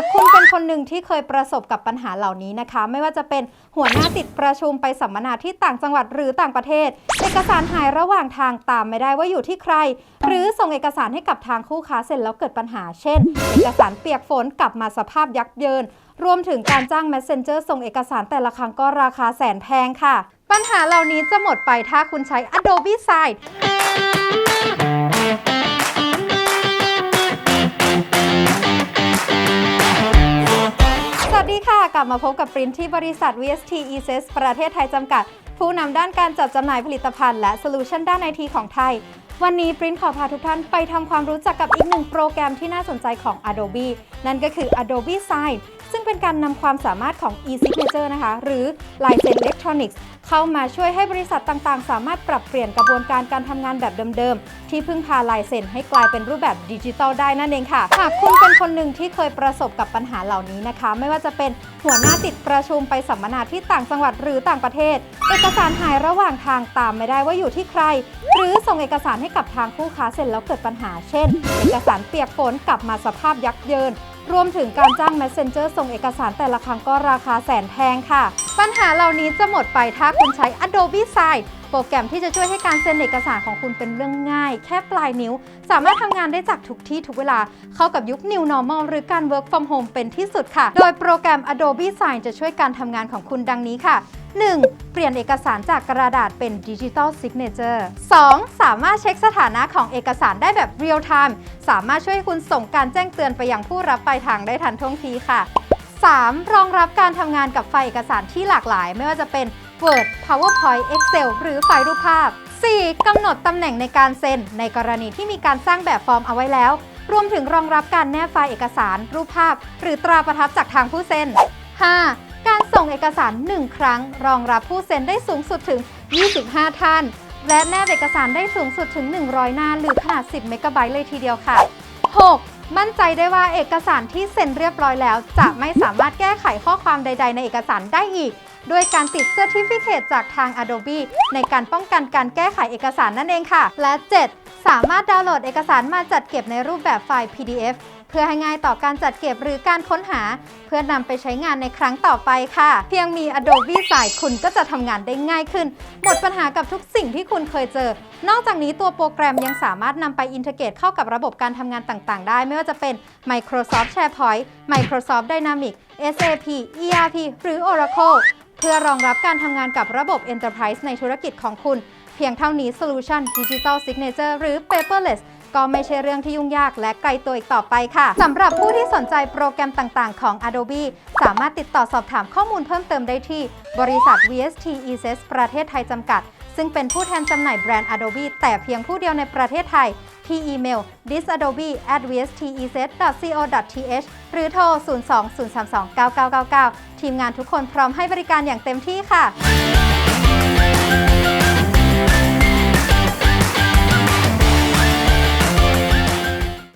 ากคุณเป็นคนหนึ่งที่เคยประสบกับปัญหาเหล่านี้นะคะ ไม่ว่าจะเป็นหัวหน้าติดประชุมไปสัมมนาที่ต่างจังหวัดหรือต่างประเทศ เอกสารหายระหว่างทางตามไม่ได้ว่าอยู่ที่ใคร หรือส่งเอกสารให้กับทางคู่ค้าเสร็จแล้วเกิดปัญหา เช่น เอกสารเปียกฝนกลับมาสภาพยับเยิน รวมถึงการจ้าง messenger ส่งเอกสารแต่ละครั้งก็ราคาแสนแพงค่ะ ปัญหาเหล่านี้จะหมดไปถ้าคุณใช้ Adobe Sign กลับมาพบกับปรินที่บริษัท VST ESS ประเทศไทยจำกัด ผู้นำด้านการจัดจำหน่ายผลิตภัณฑ์และโซลูชันด้านไอทีของไทย วันนี้ปรินขอพาทุกท่านไปทำความรู้จักกับอีกหนึ่งโปรแกรมที่น่าสนใจของ Adobe นั่นก็คือ Adobe Sign ซึ่งเป็นการนำความสามารถของ e-signature นะคะ หรือลายเซ็นอิเล็กทรอนิกส์ เข้ามาช่วยให้บริษัทต่างๆ สามารถปรับเปลี่ยนกระบวนการการทำงานแบบเดิมๆ ที่พึ่งพาลายเซ็นให้กลายเป็นรูปแบบดิจิทัลได้นั่นเองค่ะ หากคุณเป็นคนหนึ่งที่เคยประสบกับปัญหาเหล่านี้นะคะ ไม่ว่าจะเป็นหัวหน้าติดประชุมไปสัมมนาที่ต่างจังหวัดหรือต่างประเทศ เอกสารหายระหว่างทางตามไม่ได้ว่าอยู่ที่ใคร หรือส่งเอกสารให้กับทางคู่ค้าเสร็จแล้วเกิดปัญหา เช่น เอกสารเปียกฝนกลับมาสภาพยับเยิน รวมถึงการจ้าง messenger ส่งเอกสารแต่ละครั้งก็ราคาแสนแพงค่ะ ปัญหาเหล่านี้จะหมดไปถ้าคุณใช้ Adobe Sign โปรแกรมที่จะช่วยให้การเซ็นเอกสารของคุณเป็นเรื่องง่าย แค่ปลายนิ้ว สามารถทำงานได้จากทุกที่ทุกเวลา เข้ากับยุค New Normal หรือการ Work from Home เป็นที่สุดค่ะ โดยโปรแกรม Adobe Sign จะช่วยการทำงานของคุณดังนี้ค่ะ 1. เปลี่ยนเอกสารจากกระดาษเป็น Digital Signature 2. สามารถเช็คสถานะของเอกสารได้แบบ Real Time สามารถช่วยให้คุณส่งการแจ้งเตือนไปยังผู้รับปลายทางได้ทันท่วงทีค่ะ 3. รองรับการทำงานกับไฟล์เอกสารที่หลากหลาย ไม่ว่าจะเป็น Word PowerPoint Excel หรือไฟล์รูปภาพ 4. กำหนดตำแหน่งในการเซ็น ในกรณีที่มีการสร้างแบบฟอร์มเอาไว้แล้ว รวมถึงรองรับการแนบไฟล์เอกสาร รูปภาพ หรือตราประทับจากทางผู้เซ็น 5. การส่งเอกสาร 1 ครั้ง รองรับผู้เซ็นได้สูงสุดถึง 25 ท่าน และแนบเอกสารได้สูงสุดถึง 100 หน้า หรือขนาด 10 เมกะไบต์เลยทีเดียวค่ะ 6. มั่นใจได้ว่าเอกสารที่เซ็นเรียบร้อยแล้ว จะไม่สามารถแก้ไขข้อความใด ๆ ในเอกสารได้อีก ด้วยการติด Certificate จากทาง Adobe ในการป้องกันการแก้ไขเอกสารนั่นเองค่ะ และ 7. สามารถดาวน์โหลดเอกสารมาจัดเก็บในรูปแบบไฟล์ PDF เพื่อให้ง่ายต่อการจัดเก็บหรือการค้นหา เพื่อนำไปใช้งานในครั้งต่อไปค่ะ เพียงมี Adobe สายคุณก็จะทำงานได้ง่ายขึ้น หมดปัญหากับทุกสิ่งที่คุณเคยเจอ นอกจากนี้ตัวโปรแกรมยังสามารถนำไปอินเทอร์เกตเข้ากับระบบการทำงานต่างๆ ได้ ไม่ว่าจะเป็น Microsoft SharePoint Microsoft Dynamics SAP ERP หรือ Oracle เพื่อรองรับการทำงานกับระบบ Enterprise ในธุรกิจของคุณ เพียงเท่านี้ Solution Digital Signature หรือ Paperless ก็ไม่ใช่เรื่องที่ยุ่งยากและไกลตัวอีกต่อไปค่ะสำหรับผู้ที่สนใจโปรแกรมต่างๆ ของ Adobe สามารถติดต่อสอบถามข้อมูลเพิ่มเติมได้ที่ บริษัท VST ESS ประเทศไทยจำกัด ซึ่งเป็นผู้แทนจำหน่ายแบรนด์ Adobe แต่เพียงผู้เดียวในประเทศไทย ที่อีเมล thisadobe at vstes.co.th หรือโทร 02-032-9999 ทีมงานทุกคนพร้อมให้บริการอย่างเต็มที่ค่ะ